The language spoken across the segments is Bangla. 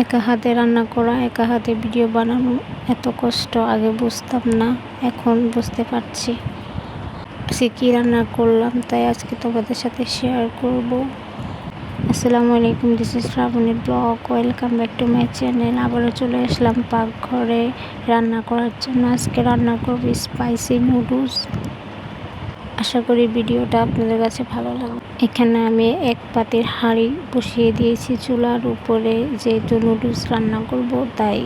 একা হাতে রান্না করা, একা হাতে ভিডিও বানানো, এত কষ্ট, আগে বুঝতাম না, এখন বুঝতে পারছি। আজকে কী রান্না করলাম, তাই আজকে তোমাদের সাথে শেয়ার করব। আসসালামু আলাইকুম this is Shraboni vlog welcome back to my channel আবারও চলে আসলাম পাকঘরে রান্না করার জন্য। আজকে রান্না করব স্পাইসি নুডলস আশা করি ভিডিওটা আপনাদের কাছে ভালো লাগবে। এখানে আমি এক পাতির হাঁড়ি বসিয়ে দিয়েছি। চুলার উপরে যেহেতু নুডলস রান্না করব, তাই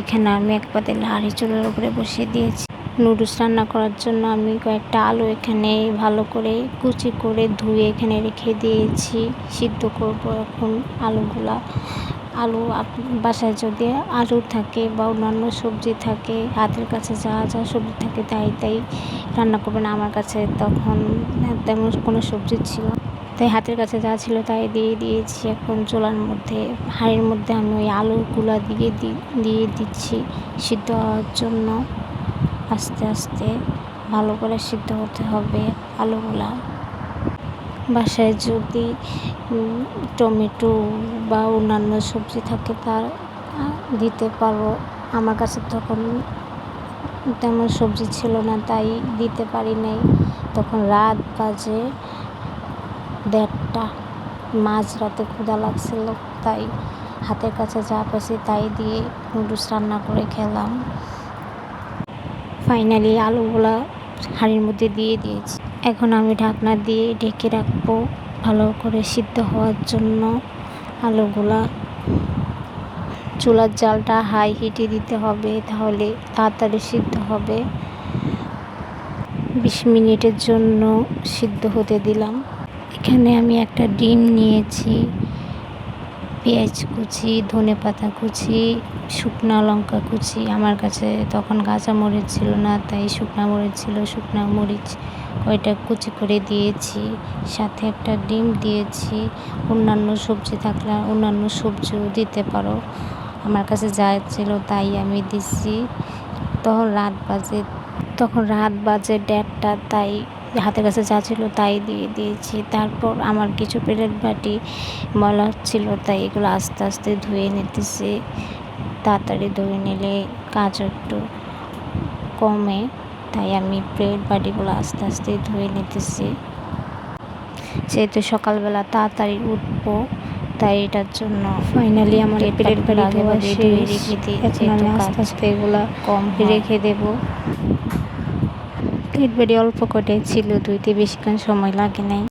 এখানে আমি এক পাতিল হাঁড়ি চুলার উপরে বসিয়ে দিয়েছি। নুডলস রান্না করার জন্য আমি কয়েকটা আলু এখানে ভালো করে কুচি করে ধুয়ে এখানে রেখে দিয়েছি। সিদ্ধ করব এখন আলুগুলা। আলু বাসায় যদি আলু থাকে বা অন্যান্য সবজি থাকে, হাতের কাছে যা যা সবজি থাকে তাই তাই রান্না করবেন। আমার কাছে তখন তেমন কোনো সবজি ছিল তাই হাতের কাছে যা ছিল তাই দিয়ে দিয়েছি। এখন চোলার মধ্যে, হাঁড়ির মধ্যে আমি ওই আলুগুলা দিয়ে দিয়ে দিচ্ছি সিদ্ধ হওয়ার জন্য। আস্তে আস্তে ভালো করে সিদ্ধ হতে হবে আলুগুলা। বাসায় যদি টমেটো বা অন্যান্য সবজি থাকে তা দিতে পারো আমার কাছে তখন তেমন সবজি ছিল না, তাই দিতে পারি নাই। তখন রাত বাজে দেড়টা। মাঝ রাতে ক্ষুধা লাগছিল, তাই হাতের কাছে যা পেয়েছি তাই দিয়ে নুডলস রান্না করে খেলাম। ফাইনালি আলুগুলা হাঁড়ির মধ্যে দিয়ে দিয়েছি। এখন আমি ঢাকনা দিয়ে ঢেকে রাখব ভালো করে সিদ্ধ হওয়ার জন্য। আলুগুলা চুলার জালটা হাই হিটে দিতে হবে, তাহলে তাড়াতাড়ি সিদ্ধ হবে। বিশ মিনিটের জন্য সিদ্ধ হতে দিলাম। এখানে আমি একটা ডিম নিয়েছি। পেঁয়াজ কুচি, ধনে পাতা কুচি, শুকনা লঙ্কা কুচি। আমার কাছে তখন কাঁচা মরিচ ছিল না, তাই শুকনা মরিচ ছিল। শুকনা মরিচ কয়টা কুচি করে দিয়েছি, সাথে একটা ডিম দিয়েছি। অন্যান্য সবজি থাকলে অন্যান্য সবজিও দিতে পারো। আমার কাছে যা ছিল তাই আমি দিছি। তখন রাত বাজে, তখন রাত বাজে দেড়টা, তাই হাতের কাছে যা ছিল তাই দিয়ে দিয়েছি। তারপর আমার কিছু প্লেট বাটি ময়লা ছিল তাই এগুলো আস্তে আস্তে ধুয়ে নিতেছি। তাড়াতাড়ি ধুয়ে নিলে কাজ একটু কমে তাই আমি প্লেট বাটিগুলো আস্তে আস্তে ধুয়ে নিতেছি। যেহেতু সকালবেলা তাড়াতাড়ি উঠবো তাই এটার জন্য ফাইনালি আমার প্লেট বাড়ি ধোয়া রেখে দিই এখন আমি আস্তে আস্তে এগুলো কম রেখে দেবো। প্লেট বাড়ি অল্প কটে ছিল, ধুইতে বেশিক্ষণ সময় লাগে নাই।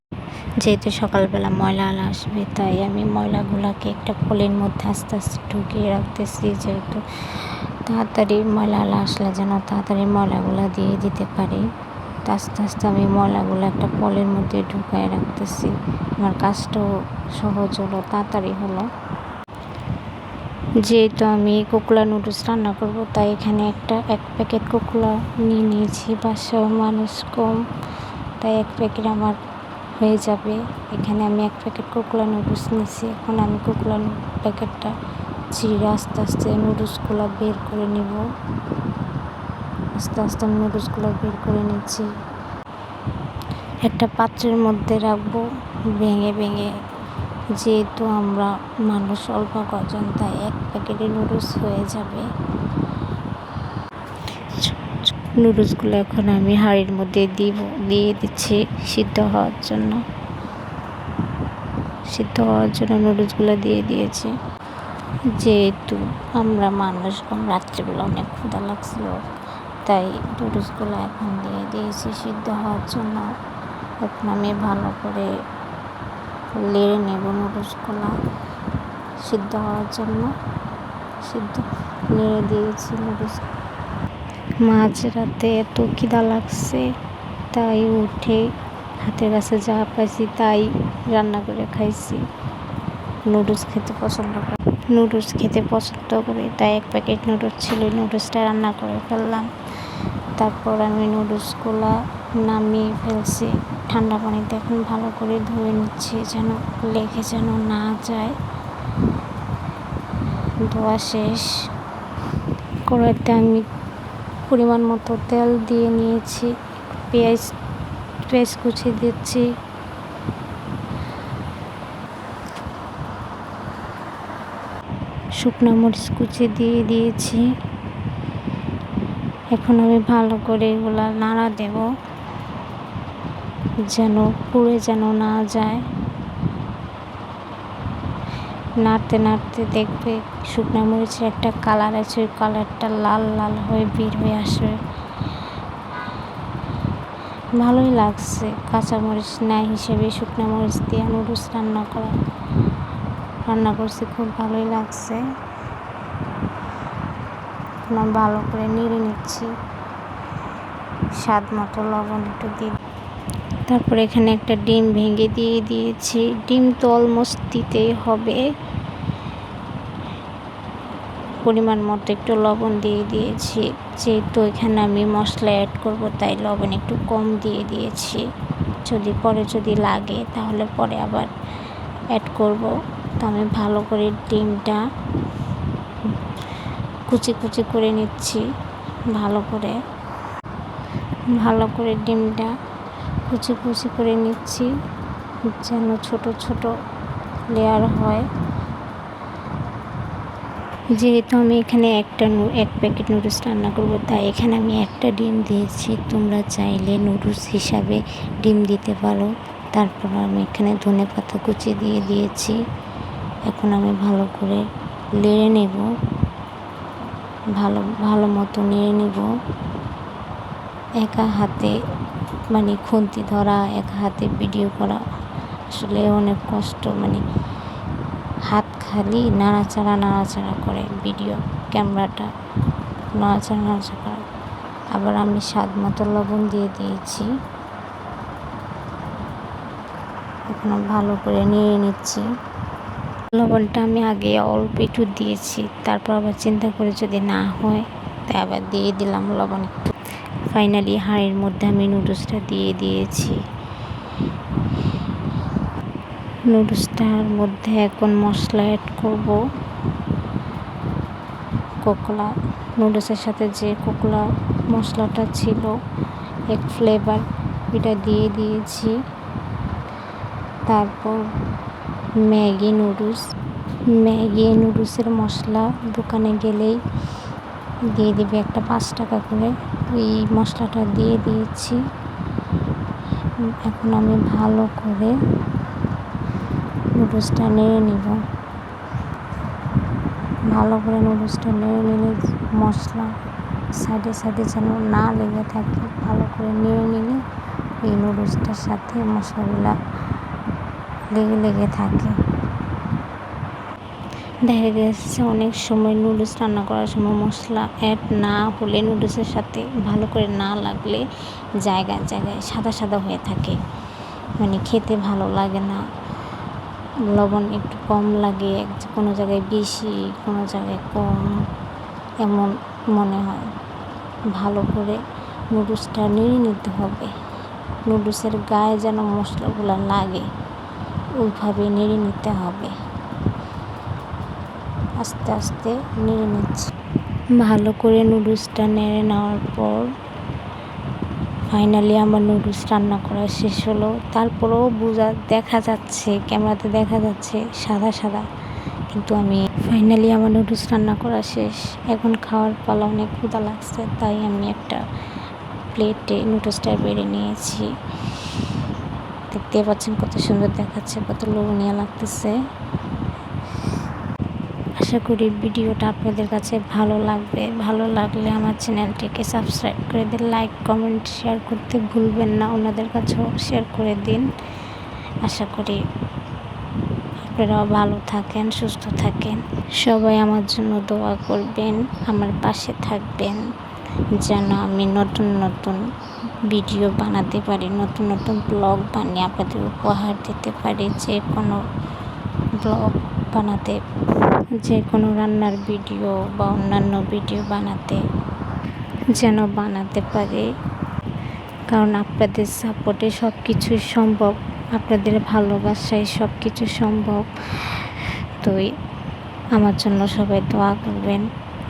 যেহেতু সকালবেলা ময়লা আসবে, তাই আমি ময়লাগুলোকে একটা পোলের মধ্যে আস্তে আস্তে ঢুকিয়ে রাখতেছি যেহেতু তাড়াতাড়ি ময়লা আসলে যেন তাড়াতাড়ি ময়লাগুলো দিয়ে দিতে পারি। আস্তে আস্তে আমি ময়লাগুলো একটা পলের মধ্যে ঢুকায় রাখতেছি। আমার কাজটাও সহজ হলো, তাড়াতাড়ি হলো। যেহেতু আমি কুকুলা নুডলস রান্না করব, তাই এখানে একটা এক প্যাকেট কুকুলা নিয়ে নিয়েছি। বাসাও মানুষ কম, তাই এক প্যাকেট আমার হয়ে যাবে। এখানে আমি এক প্যাকেট কুকুলা নুডলস নিয়েছি। এখন আমি কুকুলা প্যাকেটটা ছিঁড়ে আস্তে আস্তে নুডলসগুলো বের করে নিব। আস্তে আস্তে আমি নুডলসগুলো বের করে নিচ্ছি। একটা পাত্রের মধ্যে রাখব। ভেঙে ভেঙে যেহেতু আমরা মানুষ অল্প কজন, তাই এক প্যাকেটে নুডলস হয়ে যাবে। নুডলসগুলো এখন আমি হাঁড়ির মধ্যে দিব, দিয়ে দিচ্ছি সিদ্ধ হওয়ার জন্য। সিদ্ধ হওয়ার জন্য নুডলসগুলো দিয়ে দিয়েছি। যেহেতু আমরা মানুষ রাত্রিবেলা অনেক ক্ষুদা লাগছিল, তাই নুডলসগুলো এখন দিয়ে দিয়েছি সিদ্ধ হওয়ার জন্য। এখন আমি ভালো করে লেড়ে নেব নুডলসগুলো। সিদ্ধ হওয়ার জন্য। সিদ্ধ নেড়ে দিয়েছি নুডলস। মাঝরাতে এত খিদা লাগছে, তাই উঠে হাতের কাছে যা পাইছি তাই রান্না করে খাইছি। নুডলস খেতে পছন্দ করি। নুডলস খেতে পছন্দ করি, তাই এক প্যাকেট নুডলস ছিল, নুডলসটা রান্না করে ফেললাম। তারপর আমি নুডলসগুলো নামিয়ে ফেলছি। ঠান্ডা পানিতে এখন ভালো করে ধুয়ে নিচ্ছি যেন লেগে যেন না যায়। ধোয়া শেষ। কড়াইতে আমি পরিমাণ মতো তেল দিয়ে নিয়েছি পেঁয়াজ পেঁয়াজ কুচি দিচ্ছি। শুকনো মরিচ কুচি দিয়ে দিয়েছি। এখন আমি ভালো করে এগুলা নাড়া দেব। যেন পুড়ে যেন না যায়। নাড়তে নাড়তে দেখবে শুকনো মরিচের একটা কালার আছে, ওই কালারটা লাল লাল হয়ে বের হয়ে আসবে। ভালোই লাগছে কাঁচামরিচ নাই হিসেবে শুকনো মরিচ দিয়ে নুডলস রান্না করা। রান্না করছি, খুব ভালোই লাগছে। ভালো করে নেড়ে নিচ্ছি। স্বাদ মতো লবণ একটু দিয়ে তারপর এখানে একটা ডিম ভেঙে দিয়ে দিয়েছি। ডিম তো অলমোস্ট দিতেই হবে। পরিমাণ মতো একটু লবণ দিয়ে দিয়েছি। যেহেতু এখানে আমি মশলা অ্যাড করব, তাই লবণ একটু কম দিয়ে দিয়েছি। যদি পরে যদি লাগে, তাহলে পরে আবার অ্যাড করব। তো আমি ভালো করে ডিমটা কুচি কুচি করে নিচ্ছি, ভালো করে। ভালো করে ডিমটা কুচি কুচি করে নিচ্ছি, যেন ছোট ছোট লেয়ার হয়। যেহেতু আমি এখানে একটা এক প্যাকেট নুডলস রান্না করব, তাই এখানে আমি একটা ডিম দিয়েছি। তোমরা চাইলে নুডলস হিসাবে ডিম দিতে পারো। তারপর আমি এখানে ধনে পাতা কুচি দিয়ে দিয়েছি। এখন আমি ভালো করে লেড়ে নেব। ভালো ভালো মতো নেড়ে নেব। একা হাতে মানে খুন্তি ধরা, এক হাতে ভিডিও করা, আসলে অনেক কষ্ট মানে হাত খালি নাড়াচাড়া নাড়াচাড়া করে ভিডিও ক্যামেরাটা নাড়াচাড়া নাড়াচাড়া করে। আবার আমি স্বাদ মতো লবণ দিয়ে দিয়েছি। এখন ভালো করে নিয়ে নিচ্ছি। লবণটা আমি আগে অল্প একটু দিয়েছি, তারপর আবার চিন্তা করে যদি না হয়, তাই আবার দিয়ে দিলাম লবণ। একটু ফাইনালি হাঁড়ির মধ্যে আমি নুডলসটা দিয়ে দিয়েছি। নুডলসটার মধ্যে এখন মশলা অ্যাড করব। কোকলা, নুডলসের সাথে যে কোকলা মশলাটা ছিল, এক ফ্লেভার এটা দিয়ে দিয়েছি। তারপর ম্যাগি নুডলস। ম্যাগি নুডলসের মশলা দোকানে গেলেই দিয়ে দিবে একটা পাঁচ টাকা করে। ওই মশলাটা দিয়ে দিয়েছি। এখন আমি ভালো করে নুডলসটা নেড়ে নিব। ভালো করে নুডলসটা নেড়ে নিলে মশলা সাইডে সাইডে যেন না লেগে থাকে, ভালো করে নেড়ে নিলে এই নুডলসটার সাথে মশলাগুলা লেগে লেগে থাকে। দেখা গেছে অনেক সময় নুডলস রান্না করার সময় মশলা অ্যাড না হলে নুডলসের সাথে ভালো করে না লাগলে জায়গায় জায়গায় সাদা সাদা হয়ে থাকে। মানে খেতে ভালো লাগে না। লবণ একটু কম লাগে কোনো জায়গায় বেশি, কোনো জায়গায় কম, এমন মনে হয়। ভালো করে নুডলসটা নেড়ে নিতে হবে। নুডলসের গায়ে যেন মশলাগুলো লাগে, ওইভাবে নেড়ে নিতে হবে। আস্তে আস্তে নেড়ে নিচ্ছি। ভালো করে নুডলসটা নেড়ে নেওয়ার পর ফাইনালি আমার নুডলস রান্না করা শেষ হলো। তারপরেও বোঝা, দেখা যাচ্ছে, ক্যামেরাতে দেখা যাচ্ছে সাদা সাদা। কিন্তু আমি ফাইনালি আমার নুডলস রান্না করা শেষ। এখন খাওয়ার পালা অনেক ক্ষুদা লাগছে, তাই আমি একটা প্লেটে নুডলসটা বেড়ে নিয়েছি। দেখতে পাচ্ছেন কত সুন্দর দেখাচ্ছে, কত লোভনীয় লাগতেছে। আশা করি ভিডিওটা আপনাদের কাছে ভালো লাগবে। ভালো লাগলে আমার চ্যানেলটিকে সাবস্ক্রাইব করে দিন লাইক কমেন্ট শেয়ার করতে ভুলবেন না। ওনাদের কাছেও শেয়ার করে দিন। আশা করি আপনারাও ভালো থাকেন, সুস্থ থাকেন। সবাই আমার জন্য দোয়া করবেন, আমার পাশে থাকবেন, যেন আমি নতুন নতুন ভিডিও বানাতে পারি, নতুন নতুন ব্লগ বানিয়ে আপনাদের উপহার দিতে পারি যে কোনো ব্লগ বানাতে যে কোনো রান্নার ভিডিও বা অন্যান্য ভিডিও বানাতে, যেন বানাতে পারে। কারণ আপনাদের সাপোর্টে সব কিছুই সম্ভব, আপনাদের ভালোবাসায় সব কিছু সম্ভব। তো আমার জন্য সবাই দোয়া করবেন,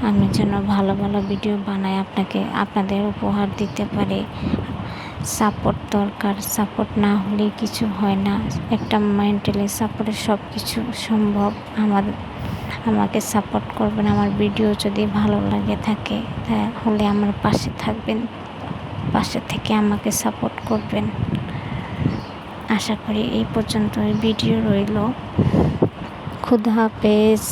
আমি যেন ভালো ভালো ভিডিও বানাই, আপনাকে, আপনাদের উপহার দিতে পারি। সাপোর্ট দরকার সাপোর্ট না হলে কিছু হয় না। একটা মেন্টালি সাপোর্টে সব কিছু সম্ভব। আমার আমাকে সাপোর্ট করবেন, আমার ভিডিও যদি ভালো লাগে থাকে, তাহলে আমার পাশে থাকবেন, পাশে থেকে আমাকে সাপোর্ট করবেন। আশা করি এই পর্যন্ত ভিডিও রইল। খুদা হাফেজ।